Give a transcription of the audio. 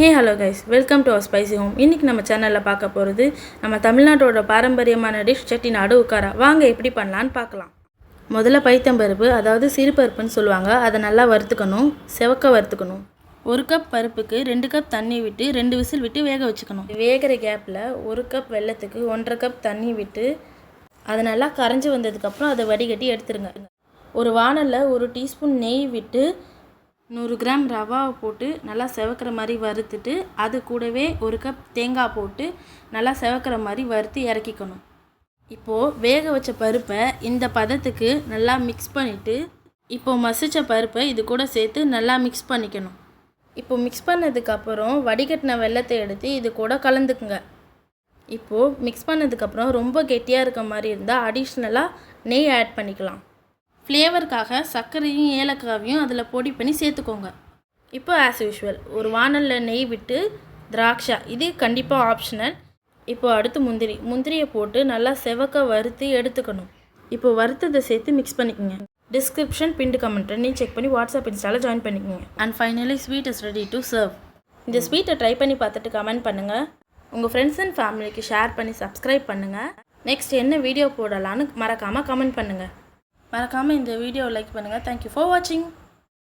Hey hello guys welcome to our spicy home இன்றைக்கி நம்ம சேனலில் பார்க்க போகிறது நம்ம தமிழ்நாட்டோட பாரம்பரியமான டிஷ் செட்டிநாடு உக்காரா வாங்க எப்படி பண்ணலான்னு பார்க்கலாம். முதல்ல பைத்தம்பருப்பு அதாவது சிறுபருப்புன்னு சொல்லுவாங்க. அதை நல்லா வறுத்துக்கணும். செவக்க வறுத்துக்கணும். ஒரு கப் பருப்புக்கு ரெண்டு கப் தண்ணி விட்டு ரெண்டு விசில் விட்டு வேக வச்சுக்கணும். வேகிற கேப்பில் ஒரு கப் வெல்லத்துக்கு ஒன்றரை கப் தண்ணி விட்டு அது நல்லா கரைஞ்சி வந்ததுக்கப்புறம் அதை வடிகட்டி எடுத்துருங்க. ஒரு வானலில் ஒரு டீஸ்பூன் நெய் விட்டு நூறு கிராம் ரவாவை போட்டு நல்லா செவக்கிற மாதிரி வறுத்துட்டு அது கூடவே ஒரு கப் தேங்காய் போட்டு நல்லா செவக்கிற மாதிரி வறுத்து இறக்கிக்கணும். இப்போது வேக வச்ச பருப்பை இந்த பதத்துக்கு நல்லா மிக்ஸ் பண்ணிவிட்டு இப்போது மசிச்ச பருப்பை இது கூட சேர்த்து நல்லா மிக்ஸ் பண்ணிக்கணும். இப்போ மிக்ஸ் பண்ணதுக்கப்புறம் வடிகட்டின வெள்ளத்தை எடுத்து இது கூட கலந்துக்குங்க. இப்போது மிக்ஸ் பண்ணதுக்கப்புறம் ரொம்ப கெட்டியாக இருக்க மாதிரி இருந்தால் அடிஷ்னலாக நெய் ஆட் பண்ணிக்கலாம். ஃப்ளேவருக்காக சர்க்கரையும் ஏலக்காவையும் அதில் பொடி பண்ணி சேர்த்துக்கோங்க. இப்போ ஆஸ் யூஷுவல் ஒரு வானலில் நெய் விட்டு திராட்சா. இது கண்டிப்பாக ஆப்ஷனல் இப்போ அடுத்து முந்திரி. முந்திரியை போட்டு நல்லா செவக்க வறுத்து எடுத்துக்கணும். இப்போ வறுத்ததை சேர்த்து மிக்ஸ் பண்ணிக்கோங்க. டிஸ்கிரிப்ஷன் பிண்டு கமெண்ட் நீ செக் பண்ணி வாட்ஸ்அப் இன்ஸ்டாவில் ஜாயின் பண்ணிக்கோங்க. And finally sweet is ready to serve இந்த ஸ்வீட்டை ட்ரை பண்ணி பார்த்துட்டு கமெண்ட் பண்ணுங்கள் உங்கள் ஃப்ரெண்ட்ஸ் அண்ட் ஃபேமிலிக்கு ஷேர் பண்ணி சப்ஸ்கிரைப் பண்ணுங்கள் நெக்ஸ்ட் என்ன வீடியோ போடலான்னு மறக்காமல் கமெண்ட் பண்ணுங்கள் மறக்காமல் இந்த வீடியோ லைக் பண்ணுங்கள் தேங்க்யூ ஃபார் வாட்சிங்